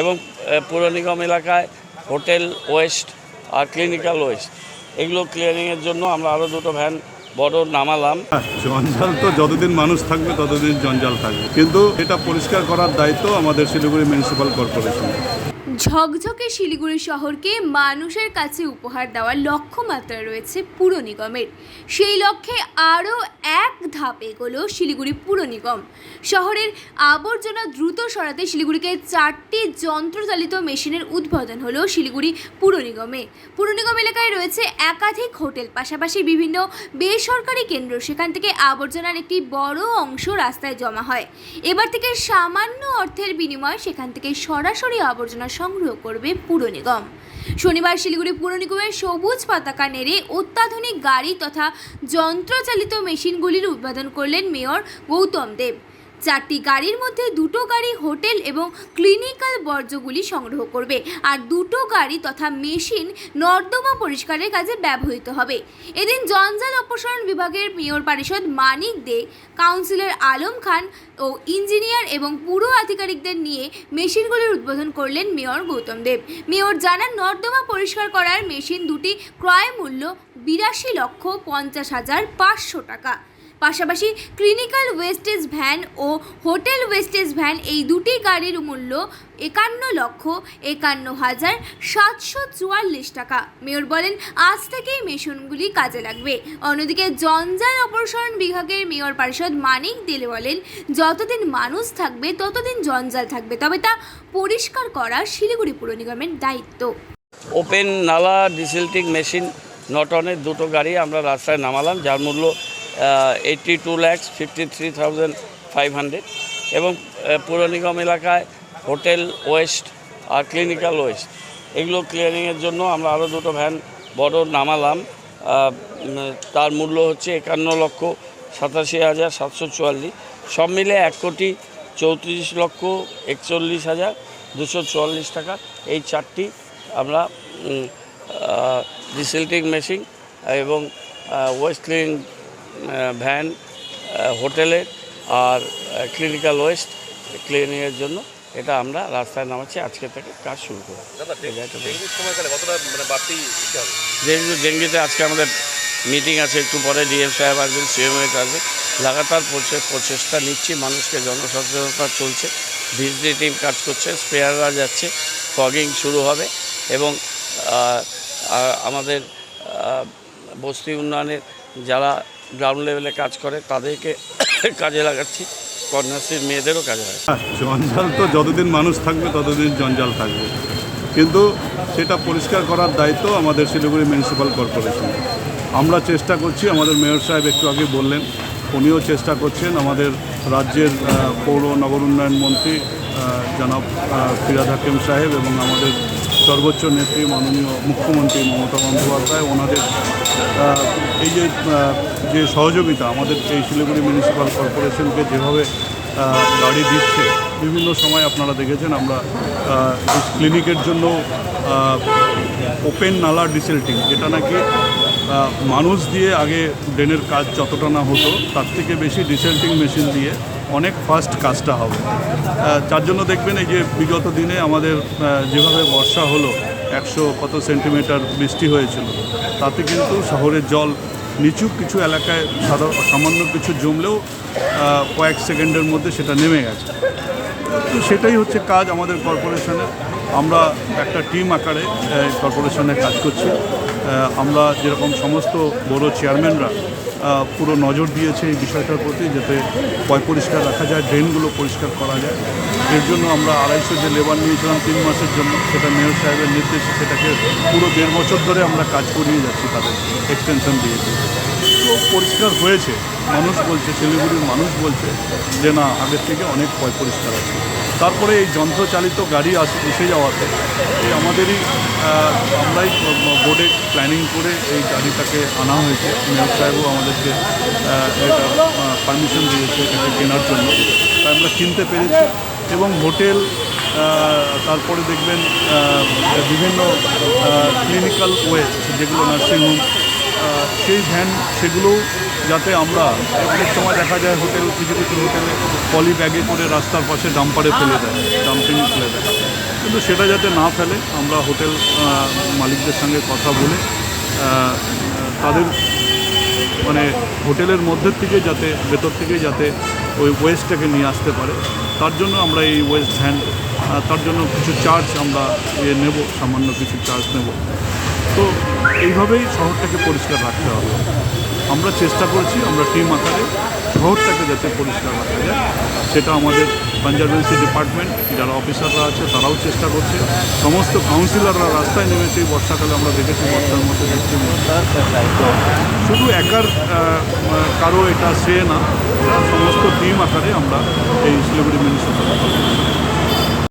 এবং পুর নিগম এলাকায় হোটেল ওয়েস্ট আর ক্লিনিক্যাল ওয়েস্ট। এগুলো ক্লিয়ারিংয়ের জন্য আমরা আরও দুটো ভ্যান বড় নামালাম। জঞ্জাল তো যতদিন মানুষ থাকবে, ততদিন জঞ্জাল থাকবে। কিন্তু এটা পরিষ্কার করার দায়িত্ব আমাদের শিলিগুড়ি মিউনিসিপ্যাল কর্পোরেশন ঝকঝকে শিলিগুড়ি শহরকে মানুষের কাছে উপহার দেওয়ার লক্ষ্যমাত্রা রয়েছে পুর নিগমের। সেই লক্ষ্যে আরও এক ধাপ এগোলো শিলিগুড়ি পুর নিগম। শহরের আবর্জনা দ্রুত সরাতে শিলিগুড়িকে চারটি যন্ত্রচালিত মেশিনের উদ্বোধন হলো শিলিগুড়ি পুর নিগমে। পুর নিগম এলাকায় রয়েছে একাধিক হোটেল, পাশাপাশি বিভিন্ন বেসরকারি কেন্দ্র। সেখান থেকে আবর্জনার একটি বড় অংশ রাস্তায় জমা হয়। এবার থেকে সামান্য অর্থের বিনিময়ে সেখান থেকে সরাসরি আবর্জনা সংগ্রহ করবে পুর নিগম। শনিবার শিলিগুড়ি পুর নিগমের সবুজ পতাকা নেড়ে অত্যাধুনিক গাড়ি তথা যন্ত্রচালিত মেশিনগুলির উদ্বোধন করলেন মেয়র গৌতম দেব। চারটি গাড়ির মধ্যে দুটো গাড়ি হোটেল এবং ক্লিনিক্যাল বর্জ্যগুলি সংগ্রহ করবে আর দুটো গাড়ি তথা মেশিন নর্দমা পরিষ্কারের কাজে ব্যবহৃত হবে। এদিন জঞ্জাল অপসারণ বিভাগের মেয়র পরিষদ মানিক দে, কাউন্সিলর আলম খান ও ইঞ্জিনিয়ার এবং পুরো আধিকারিকদের নিয়ে মেশিনগুলির উদ্বোধন করলেন মেয়র গৌতম দেব। মেয়র জানান, নর্দমা পরিষ্কার করার মেশিন দুটি ক্রয় মূল্য বিরাশি লক্ষ পঞ্চাশ হাজার পাঁচশো টাকা। পাশাপাশি ক্লিনিক্যাল ওয়েস্টেজ ভ্যান ও হোটেল ওয়েস্টেজ ভ্যান এই দুটি গাড়ির মূল্য একান্ন লক্ষ একান্ন হাজার সাতশো চুয়াল্লিশ টাকা। মেয়র বলেন, আজ থেকেই মেশিনগুলি কাজে লাগবে। অন্যদিকে জঞ্জাল অপসারণ বিভাগের মেয়র পরিষদ মানিক দিলে বলেন, যতদিন মানুষ থাকবে, ততদিন জঞ্জাল থাকবে, তবে তা পরিষ্কার করা শিলিগুড়ি পুর নিগমের দায়িত্ব। ওপেন নালা ডিসিল্টিং মেশিন, নটনের দুটো গাড়ি আমরা রাস্তায় নামালাম, যার মূল্য eighty two lakhs fifty three thousand five hundred এবং পুর নিগম এলাকায় হোটেল ওয়েস্ট আর ক্লিনিক্যাল ওয়েস্ট। এগুলো ক্লিয়ারিংয়ের জন্য আমরা আরও দুটো ভ্যান বড় নামালাম। তার মূল্য হচ্ছে একান্ন লক্ষ সাতাশি হাজার সাতশো চুয়াল্লিশ। সব মিলে এক কোটি চৌত্রিশ লক্ষ একচল্লিশ হাজার দুশো চুয়াল্লিশ টাকা। এই চারটি আমরা রিসেল্টিং মেশিন এবং ওয়েস্ট ক্লিন ভ্যান হোটেলের আর ক্লিনিক্যাল ওয়েস্ট ক্লিনিংয়ের জন্য এটা আমরা রাস্তায় নামাচ্ছি। আজকে থেকে কাজ শুরু মানে হবে? যেহেতু ডেঙ্গিতে আজকে আমাদের মিটিং আছে একটু পরে ডিএম সাহেব আসবেন সিএমএ আসবে লাগাতার প্রচে- প্রচেষ্টা নিচ্ছি মানুষকে জনসচেতনতা চলছে ভিজিটি টিম কাজ করছে স্প্রেয়াররা যাচ্ছে ফগিং শুরু হবে এবং আমাদের বস্তি উন্নয়নের যারা গ্রাউন্ড লেভেলে কাজ করে, তাদেরকে কাজে লাগাচ্ছি। কন্যাশ্রীর মেয়েদেরও কাজে লাগাচ্ছি। জঞ্জাল তো যতদিন মানুষ থাকবে, ততদিন জঞ্জাল থাকবে। কিন্তু সেটা পরিষ্কার করার দায়িত্ব আমাদের শিলিগুড়ি মিউনিসিপ্যাল কর্পোরেশন আমরা চেষ্টা করছি, আমাদের মেয়র সাহেব একটু আগে বললেন, উনিও চেষ্টা করছেন আমাদের রাজ্যের পৌর নগর উন্নয়ন মন্ত্রী জনাব ফিরাদ হাকিম সাহেব এবং আমাদের সর্বোচ্চ নেত্রী মাননীয় মুখ্যমন্ত্রী মমতা বন্দ্যোপাধ্যায়, ওনাদের এই যে যে সহযোগিতা আমাদের এই শিলিগুড়ি মিউনিসিপ্যাল কর্পোরেশনকে যেভাবে গাড়ি দিচ্ছে, বিভিন্ন সময় আপনারা দেখেছেন আমরা ক্লিনিকের জন্য ওপেন নালা ডিসেল্টিং যেটা নাকি মানুষ দিয়ে আগে ড্রেনের কাজ যতটা না হতো, তার থেকে বেশি ডিসেল্টিং মেশিন দিয়ে অনেক ফাস্ট কাজটা হবে। যার জন্য দেখবেন এই যে বিগত দিনে আমাদের যেভাবে বর্ষা হলো, একশো কত সেন্টিমিটার বৃষ্টি হয়েছিল, তাতে কিন্তু শহরের জল নিচু কিছু এলাকায় সাধারণ সামান্য কিছু জমলেও কয়েক সেকেন্ডের মধ্যে সেটা নেমে গেছে। তো সেটাই হচ্ছে কাজ আমাদের কর্পোরেশনের আমরা একটা টিম আকারে কর্পোরেশনে কাজ করছি। আমরা যেরকম সমস্ত বড় চেয়ারম্যানরা পুরো নজর দিয়েছে এই বিষয়টার প্রতি যাতে পয় পরিষ্কার রাখা যায়, ড্রেনগুলো পরিষ্কার করা যায়। এর জন্য আমরা আড়াইশো যে লেবার নিয়েছিলাম তিন মাসের জন্য, সেটা মেয়র সাহেবের নির্দেশে সেটাকে পুরো দেড় বছর ধরে আমরা কাজ করিয়ে যাচ্ছি তাদের এক্সটেনশন দিয়েছি তো পরিষ্কার হয়েছে, মানুষ বলছে, শিলিগুড়ির মানুষ বলছে যে না, আগের থেকে অনেক পয় পরিষ্কার আছে। তারপরে এই যন্ত্রচালিত গাড়ি আস, এসে যাওয়াতে এই আমাদেরই আমরাই বোর্ডে প্ল্যানিং করে এই গাড়িটাকে আনা হয়েছে। মেয়র সাহেবও আমাদেরকে এটা পারমিশন দিয়েছে এটাকে কেনার জন্য। তাই আমরা কিনতে পেরেছি এবং হোটেল তারপরে দেখবেন বিভিন্ন ক্লিনিক্যাল ওয়েস্ট যেগুলো নার্সিংহোম সেই ভ্যান সেগুলোও যাতে আমরা, অনেক সময় দেখা যায় হোটেল, কিছু কিছু হোটেলে পলি ব্যাগে করে রাস্তার পাশে ডাম্পারে ফেলে দেয়, ডাম্পিং ফেলে দেয়। কিন্তু সেটা যাতে না ফেলে, আমরা হোটেল মালিকদের সঙ্গে কথা বলে তাদের মানে হোটেলের মধ্যের থেকে যাতে, ভেতর থেকে যাতে ওই ওয়েস্টটাকে নিয়ে আসতে পারে, তার জন্য আমরা এই ওয়েস্ট ভ্যান তার জন্য কিছু চার্জ আমরা ইয়ে নেব, সামান্য কিছু চার্জ নেব। তো এইভাবেই শহরটাকে পরিষ্কার রাখতে হবে। আমরা চেষ্টা করছি, আমরা টিম আকারে শহরটাকে যাতে পরিষ্কার রাখা যায়, সেটা আমাদের কনজারভেন্সি ডিপার্টমেন্ট যারা অফিসাররা আছে, তারাও চেষ্টা করছে। সমস্ত কাউন্সিলররা রাস্তায় নেমেছে, এই বর্ষাকালে আমরা দেখেছি বর্ষার মধ্যে দেখছি। শুধু একার কারও এটা সে না সমস্ত টিম আকারে আমরা এই শিলিগুড়ি মিউনিসিপ্যালিটি